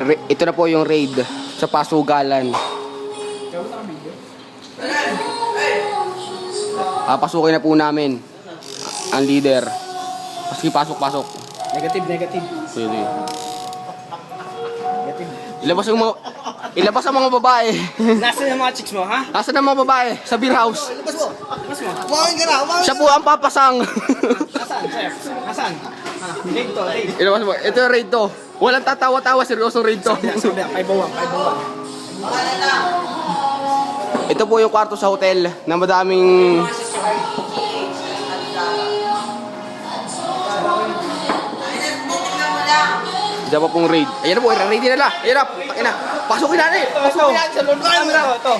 Re- ito na po yung raid sa Pasugalan. Ah, pasukin na po namin ang leader. Sige, pasok, pasok. Negative, negative. Sige. Ilabas yung mga... Ilabas ang mga babae. Nasaan yung mga chicks mo, ha? Nasaan ang mga babae? Sa beer house. Labas mo. Labas mo. Umawin ka na, umawin Siya po ang papasang. Sir? Nasaan? Ah, raid to, raid. Ilabas mo. Ito yung raid to. Walang tatawa-tawa, seryosong raid to. Sabi, bawang, kay bawang. Ito po yung kwarto sa hotel na madaming... Diyan pa pong raid. Ayan na po, raid nila. Ayan na, takin na. Pasukin natin. Pasukin natin sa loob camera. Ito,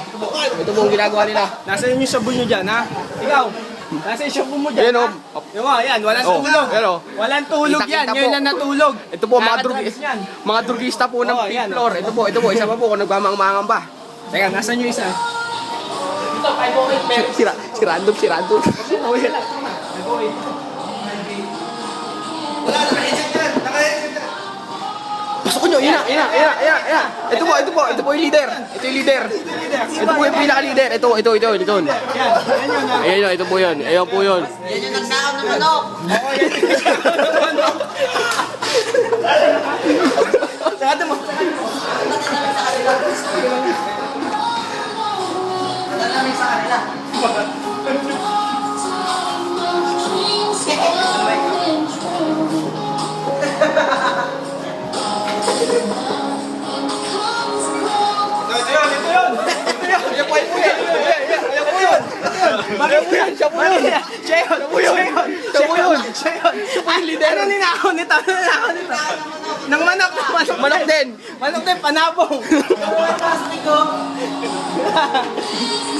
Ito po ang ginagawa nila. Nasaan yung shabu nyo dyan, ha? Ikaw, yung shabu mo dyan, Ayan, ha? oh. Yung mga, yan, walang Oh, tulog. ayan, oh. Walang tulog yan, Kita-kita po. lang natulog. Ito po, mga drugi, yan. mga drugista po ng Oh, fifth ayan, oh. floor. Ito po, ito po, isa pa po kung nagmamang-mangang pa. Teka, nasaan yung isa? Si, Ra- si Random, si Random. Pasok nyo, ina, ina, ina, ina, ina. Ito po, ito po, ito po yung leader. Ito yung leader. Ito po yung pinaka-leader. Ito, ito, ito, ito. Yan, yan yun? Ayan yun, ito po yun. Ayan po yun. Yan yung nagnakaw ng manok. Sarado mo. Nalalamig sa kanila. Ito Siya po yun. Siya yun. Siya yun. Siya po yun. Siya yun. Siya po yung leader. Ano ninakaw nito? Ano ninakaw nito? Nang manok. ng Manok. Manok din. Manok din, panabong.